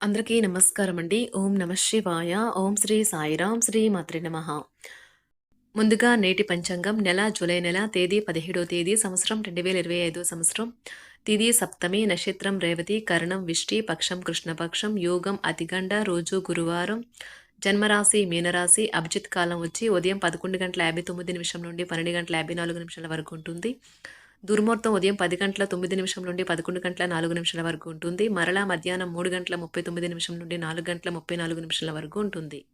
అందరికీ నమస్కారం అండి ఓం నమ శివాయ. ఓం శ్రీ సాయిరాం శ్రీ మాత్రి నమ. ముందుగా నేటి పంచాంగం నెల జూలై నెల తేదీ పదిహేడో తేదీ సంవత్సరం రెండు వేల ఇరవై ఐదో సంవత్సరం. తిది సప్తమి నక్షత్రం రేవతి కరణం విష్టి పక్షం కృష్ణపక్షం యోగం అతిగండ రోజు గురువారం. జన్మరాశి మీనరాశి అభిజిత్ కాలం వచ్చి ఉదయం పదకొండు గంటల యాభై తొమ్మిది నిమిషం నుండి పన్నెండు గంటల యాభై నాలుగు నిమిషాల వరకు ఉంటుంది. దుర్ముహూర్తం ఉదయం పది గంటల తొమ్మిది నిమిషం నుండి పదకొండు గంటల నాలుగు నిమిషాల వరకు ఉంటుంది. మరలా మధ్యాహ్నం మూడు గంటల ముప్పై తొమ్మిది నిమిషం నుండి నాలుగు గంటల ముప్పై నాలుగు నిమిషాల వరకు ఉంటుంది.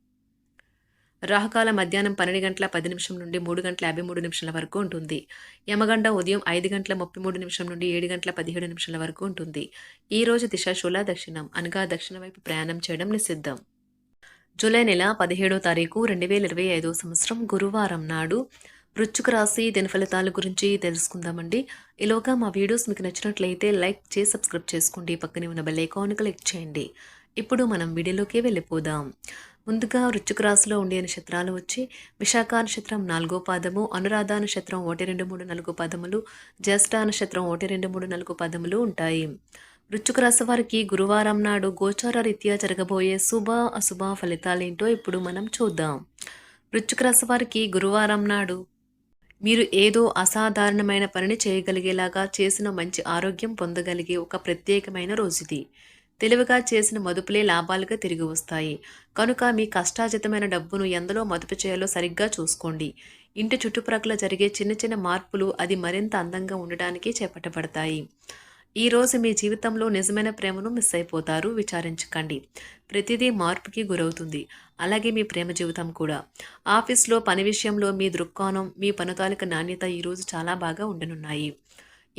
రాహుకాల మధ్యాహ్నం పన్నెండు గంటల పది నిమిషం నుండి మూడు గంటల యాభై మూడు నిమిషాల వరకు ఉంటుంది. యమగండ ఉదయం ఐదు గంటల ముప్పై మూడు నిమిషం నుండి ఏడు గంటల పదిహేడు నిమిషాల వరకు ఉంటుంది. ఈ రోజు దిశాశూల దక్షిణం అనగా దక్షిణ వైపు ప్రయాణం చేయడం నిషిద్ధం. జూలై నెల పదిహేడో తారీఖు రెండు వేల ఇరవై ఐదో సంవత్సరం గురువారం నాడు వృచ్చుక రాశి దీని ఫలితాల గురించి తెలుసుకుందామండి. ఈలోగా మా వీడియోస్ మీకు నచ్చినట్లయితే లైక్ చేసి సబ్స్క్రైబ్ చేసుకోండి. పక్కనే ఉన్న బెల్ ఐకాన్ క్లిక్ చేయండి. ఇప్పుడు మనం వీడియోలోకి వెళ్ళిపోదాం. ముందుగా వృచ్చుక రాశిలో ఉండే నక్షత్రాలు వచ్చి విశాఖ నక్షత్రం నాలుగో పాదము అనురాధ నక్షత్రం ఒకటి రెండు మూడు నాలుగు పదములు జ్యేష్ఠ నక్షత్రం ఒకటి రెండు మూడు నాలుగు పదములు ఉంటాయి. వృచ్చుక రాశి వారికి గురువారం నాడు గోచార రీత్యా జరగబోయే శుభ అశుభ ఫలితాలేంటో ఇప్పుడు మనం చూద్దాం. వృచ్చుక రాశి వారికి గురువారం నాడు మీరు ఏదో అసాధారణమైన పనిని చేయగలిగేలాగా చేసిన మంచి ఆరోగ్యం పొందగలిగే ఒక ప్రత్యేకమైన రోజుది. తెలివిగా చేసిన మదుపులే లాభాలుగా తిరిగి వస్తాయి. కనుక మీ కష్టాజితమైన డబ్బును ఎందులో మదుపు చేయాలో సరిగ్గా చూసుకోండి. ఇంటి చుట్టుప్రక్కల జరిగే చిన్న చిన్న మార్పులు అది మరింత అందంగా ఉండడానికి చేపట్టబడతాయి. ఈరోజు మీ జీవితంలో నిజమైన ప్రేమను మిస్ అయిపోతారు విచారించకండి. ప్రతిదీ మార్పుకి గురవుతుంది. అలాగే మీ ప్రేమ జీవితం కూడా. ఆఫీస్లో పని విషయంలో మీ దృక్కోణం మీ పనుతాలిక నాణ్యత ఈరోజు చాలా బాగా ఉండనున్నాయి.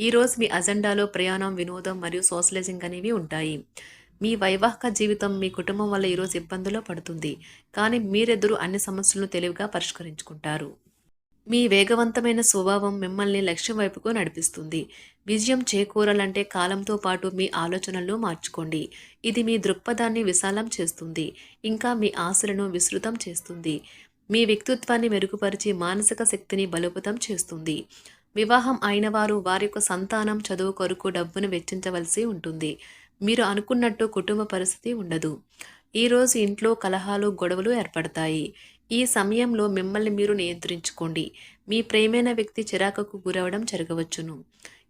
ఈరోజు మీ అజెండాలో ప్రయాణం వినోదం మరియు సోషలైజింగ్ అనేవి ఉంటాయి. మీ వైవాహిక జీవితం మీ కుటుంబం వల్ల ఈరోజు ఇబ్బందుల్లో పడుతుంది. కానీ మీరెదురు అన్ని సమస్యలను తెలివిగా పరిష్కరించుకుంటారు. మీ వేగవంతమైన స్వభావం మిమ్మల్ని లక్ష్యం వైపుకు నడిపిస్తుంది. విజయం చేకూరాలంటే కాలంతో పాటు మీ ఆలోచనలు మార్చుకోండి. ఇది మీ దృక్పథాన్ని విశాలం చేస్తుంది. ఇంకా మీ ఆశలను విస్తృతం చేస్తుంది. మీ వ్యక్తిత్వాన్ని మెరుగుపరిచి మానసిక శక్తిని బలోపతం చేస్తుంది. వివాహం అయిన వారు వారి యొక్క సంతానం చదువు కొరకు డబ్బును వెచ్చించవలసి ఉంటుంది. మీరు అనుకున్నట్టు కుటుంబ పరిస్థితి ఉండదు. ఈరోజు ఇంట్లో కలహాలు గొడవలు ఏర్పడతాయి. ఈ సమయంలో మిమ్మల్ని మీరు నియంత్రించుకోండి. మీ ప్రేమైన వ్యక్తి చిరాకుకు గురవడం జరగవచ్చును.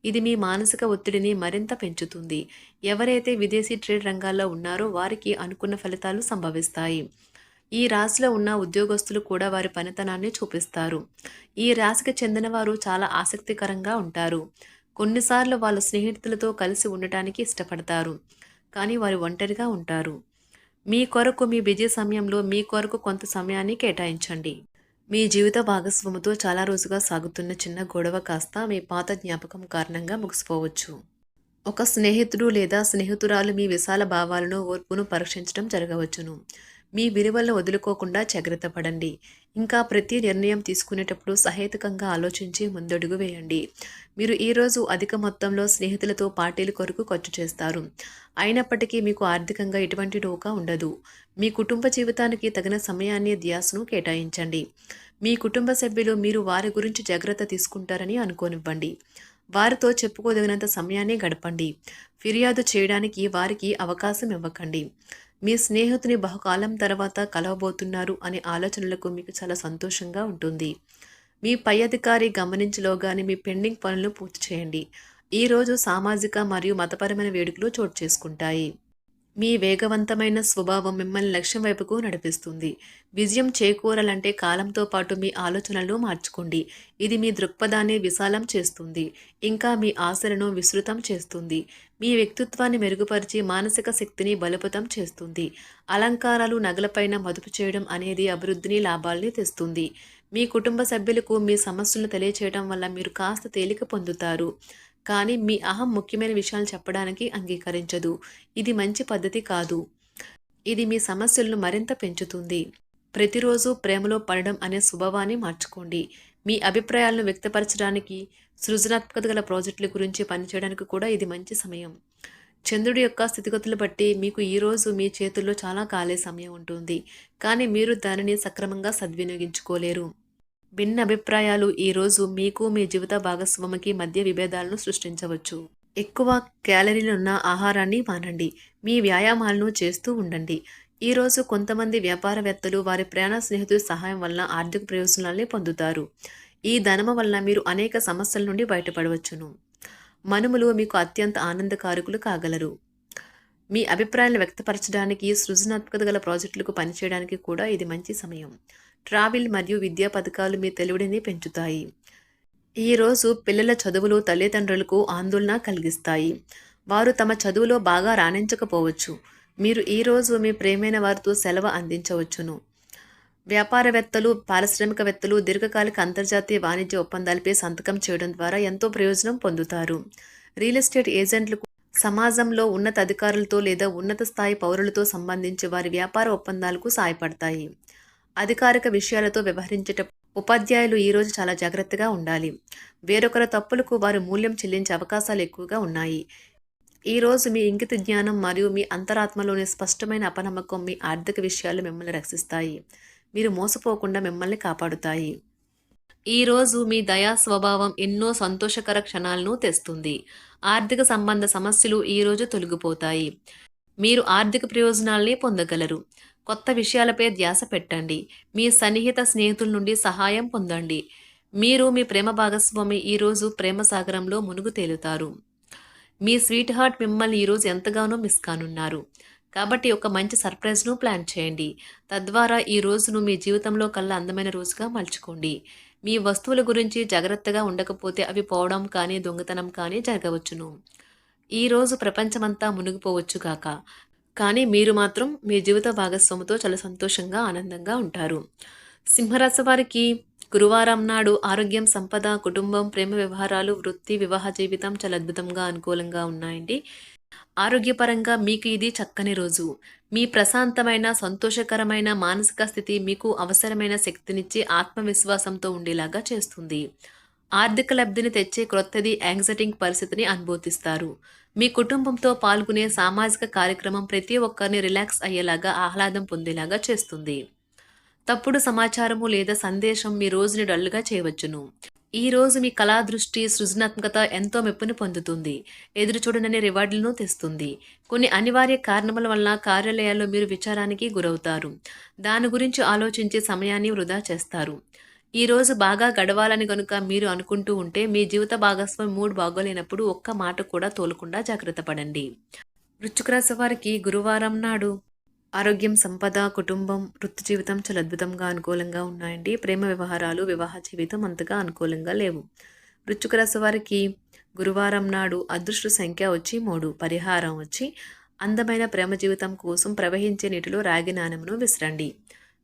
ఇది మీ మానసిక ఒత్తిడిని మరింత పెంచుతుంది. ఎవరైతే విదేశీ ట్రేడ్ రంగాల్లో ఉన్నారో వారికి అనుకున్న ఫలితాలు సంభవిస్తాయి. ఈ రాశిలో ఉన్న ఉద్యోగస్తులు కూడా వారి పనితనాన్ని చూపిస్తారు. ఈ రాశికి చెందిన వారు చాలా ఆసక్తికరంగా ఉంటారు. కొన్నిసార్లు వాళ్ళ స్నేహితులతో కలిసి ఉండటానికి ఇష్టపడతారు. కానీ వారు ఒంటరిగా ఉంటారు. మీ కొరకు మీ బిజీ సమయంలో మీ కొరకు కొంత సమయాన్ని కేటాయించండి. మీ జీవిత భాగస్వామితో చాలా రోజుగా సాగుతున్న చిన్న గొడవ కాస్త మీ పాత జ్ఞాపకం కారణంగా ముగిసిపోవచ్చు. ఒక స్నేహితుడు లేదా స్నేహితురాలు మీ విశాల భావాలను ఓర్పును పరీక్షించడం జరగవచ్చును. మీ విలువలను వదులుకోకుండా జాగ్రత్త పడండి. ఇంకా ప్రతి నిర్ణయం తీసుకునేటప్పుడు సహేతుకంగా ఆలోచించి ముందడుగు వేయండి. మీరు ఈరోజు అధిక మొత్తంలో స్నేహితులతో పార్టీల కొరకు ఖర్చు చేస్తారు. అయినప్పటికీ మీకు ఆర్థికంగా ఎటువంటి డోకా ఉండదు. మీ కుటుంబ జీవితానికి తగిన సమయాన్ని ధ్యాసను కేటాయించండి. మీ కుటుంబ సభ్యులు మీరు వారి గురించి జాగ్రత్త తీసుకుంటారని అనుకోనివ్వండి. వారితో చెప్పుకోదగినంత సమయాన్ని గడపండి. ఫిర్యాదు చేయడానికి వారికి అవకాశం ఇవ్వకండి. మీ స్నేహితుని బహుకాలం తర్వాత కలవబోతున్నారు అనే ఆలోచనలకు మీకు చాలా సంతోషంగా ఉంటుంది. మీ పై అధికారి గమనించలోగానే మీ పెండింగ్ పనులు పూర్తి చేయండి. ఈరోజు సామాజిక మరియు మతపరమైన వేడుకలు చోటు చేసుకుంటాయి. మీ వేగవంతమైన స్వభావం మిమ్మల్ని లక్ష్యం వైపుకు నడిపిస్తుంది. విజయం చేకూరాలంటే కాలంతో పాటు మీ ఆలోచనలు మార్చుకోండి. ఇది మీ దృక్పథాన్ని విశాలం చేస్తుంది. ఇంకా మీ ఆశలను విస్తృతం చేస్తుంది. మీ వ్యక్తిత్వాన్ని మెరుగుపరిచి మానసిక శక్తిని బలోపతం చేస్తుంది. అలంకారాలు నగలపైన మదుపు చేయడం అనేది అభివృద్ధిని లాభాల్ని తెస్తుంది. మీ కుటుంబ సభ్యులకు మీ సమస్యలను తెలియచేయడం వల్ల మీరు కాస్త తేలిక పొందుతారు. కానీ మీ అహం ముఖ్యమైన విషయాలు చెప్పడానికి అంగీకరించదు. ఇది మంచి పద్ధతి కాదు. ఇది మీ సమస్యలను మరింత పెంచుతుంది. ప్రతిరోజు ప్రేమలో పడడం అనే స్వభావాన్ని మార్చుకోండి. మీ అభిప్రాయాలను వ్యక్తపరచడానికి సృజనాత్మకత గల ప్రాజెక్టుల గురించి పనిచేయడానికి కూడా ఇది మంచి సమయం. చంద్రుడి యొక్క స్థితిగతులు బట్టి మీకు ఈరోజు మీ చేతుల్లో చాలా ఖాళీ సమయం ఉంటుంది. కానీ మీరు దానిని సక్రమంగా సద్వినియోగించుకోలేరు. భిన్న అభిప్రాయాలు ఈరోజు మీకు మీ జీవిత భాగస్వామికి మధ్య విభేదాలను సృష్టించవచ్చు. ఎక్కువ క్యాలరీలు ఉన్న ఆహారాన్ని మానండి. మీ వ్యాయామాలను చేస్తూ ఉండండి. ఈరోజు కొంతమంది వ్యాపారవేత్తలు వారి ప్రయాణ స్నేహితుల సహాయం వలన ఆర్థిక ప్రయోజనాల్ని పొందుతారు. ఈ ధనము వలన మీరు అనేక సమస్యల నుండి బయటపడవచ్చును. మనుములు మీకు అత్యంత ఆనందకారకులు కాగలరు. మీ అభిప్రాయాలను వ్యక్తపరచడానికి సృజనాత్మకత గల ప్రాజెక్టులకు పనిచేయడానికి కూడా ఇది మంచి సమయం. ట్రావెల్ మరియు విద్యా పథకాలు మీ తెలివిడిని పెంచుతాయి. ఈరోజు పిల్లల చదువులు తల్లిదండ్రులకు ఆందోళన కలిగిస్తాయి. వారు తమ చదువులో బాగా రాణించకపోవచ్చు. మీరు ఈరోజు మీ ప్రేమైన వారితో సెలవు అందించవచ్చును. వ్యాపారవేత్తలు పారిశ్రామికవేత్తలు దీర్ఘకాలిక అంతర్జాతీయ వాణిజ్య ఒప్పందాలపై సంతకం చేయడం ద్వారా ఎంతో ప్రయోజనం పొందుతారు. రియల్ ఎస్టేట్ ఏజెంట్లకు సమాజంలో ఉన్నత అధికారులతో లేదా ఉన్నత స్థాయి పౌరులతో సంబంధించి వారి వ్యాపార ఒప్పందాలకు సహాయపడతాయి అధికారిక విషయాలతో వ్యవహరించేట ఉపాధ్యాయులు ఈరోజు చాలా జాగ్రత్తగా ఉండాలి. వేరొకరి తప్పులకు వారు మూల్యం చెల్లించే అవకాశాలు ఎక్కువగా ఉన్నాయి. ఈరోజు మీ ఇంగిత జ్ఞానం మరియు మీ అంతరాత్మలోని స్పష్టమైన అపనమ్మకం మీ ఆర్థిక విషయాలు మిమ్మల్ని రక్షిస్తాయి. మీరు మోసపోకుండా మిమ్మల్ని కాపాడుతాయి. ఈరోజు మీ దయా స్వభావం ఎన్నో సంతోషకర క్షణాలను తెస్తుంది. ఆర్థిక సంబంధ సమస్యలు ఈరోజు తొలగిపోతాయి. మీరు ఆర్థిక ప్రయోజనాల్ని పొందగలరు. కొత్త విషయాలపై ధ్యాస పెట్టండి. మీ సన్నిహిత స్నేహితుల నుండి సహాయం పొందండి. మీరు మీ ప్రేమ భాగస్వామి ఈరోజు ప్రేమ సాగరంలో మునుగు తేలుతారు. మీ స్వీట్ హార్ట్ మిమ్మల్ని ఈరోజు ఎంతగానో మిస్ కానున్నారు. కాబట్టి ఒక మంచి సర్ప్రైజ్ను ప్లాన్ చేయండి. తద్వారా ఈ రోజును మీ జీవితంలో కల్లా అందమైన రోజుగా మలుచుకోండి. మీ వస్తువుల గురించి జాగ్రత్తగా ఉండకపోతే అవి పోవడం కానీ దొంగతనం కానీ జరగవచ్చును. ఈ రోజు ప్రపంచమంతా మునిగిపోవచ్చు కాక కానీ మీరు మాత్రం మీ జీవిత భాగస్వామితో చాలా సంతోషంగా ఆనందంగా ఉంటారు. సింహరాశి వారికి గురువారం నాడు ఆరోగ్యం సంపద కుటుంబం ప్రేమ వ్యవహారాలు వృత్తి వివాహ జీవితం చాలా అద్భుతంగా అనుకూలంగా ఉన్నాయండి. ఆరోగ్యపరంగా మీకు ఇది చక్కని రోజు. మీ ప్రశాంతమైన సంతోషకరమైన మానసిక స్థితి మీకు అవసరమైన శక్తినిచ్చి ఆత్మవిశ్వాసంతో ఉండేలాగా చేస్తుంది. ఆర్థిక లబ్ధిని తెచ్చే క్రొత్తది యాంగ్జైటింగ్ పరిస్థితిని అనుభూతిస్తారు. మీ కుటుంబంతో పాల్గొనే సామాజిక కార్యక్రమం ప్రతి ఒక్కరిని రిలాక్స్ అయ్యేలాగా ఆహ్లాదం పొందేలాగా చేస్తుంది. తప్పుడు సమాచారము లేదా సందేశం మీ రోజుని డల్గా చేయవచ్చును. ఈ రోజు మీ కళా దృష్టి సృజనాత్మకత ఎంతో మెప్పుని పొందుతుంది. ఎదురు చూడనని రివార్డులను తెస్తుంది. కొన్ని అనివార్య కారణముల వలన కార్యాలయాల్లో మీరు విచారానికి గురవుతారు. దాని గురించి ఆలోచించే సమయాన్ని వృధా చేస్తారు. ఈ రోజు బాగా గడవాలని గనుక మీరు అనుకుంటూ ఉంటే మీ జీవిత భాగస్వామి మూడ్ బాగోలేనప్పుడు ఒక్క మాట కూడా తోలకుండా జాగ్రత్త పడండి. వృశ్చిక రాశి వారికి గురువారం నాడు ఆరోగ్యం సంపద కుటుంబం వృత్తి జీవితం చాలా అద్భుతంగా అనుకూలంగా ఉన్నాయండి. ప్రేమ వ్యవహారాలు వివాహ జీవితం అంతగా అనుకూలంగా లేవు. వృశ్చిక రాశి వారికి గురువారం నాడు అదృష్ట సంఖ్య వచ్చి మూడు పరిహారం వచ్చి అందమైన ప్రేమ జీవితం కోసం ప్రవహించే నీటిలో రాగి నాణమును విసరండి.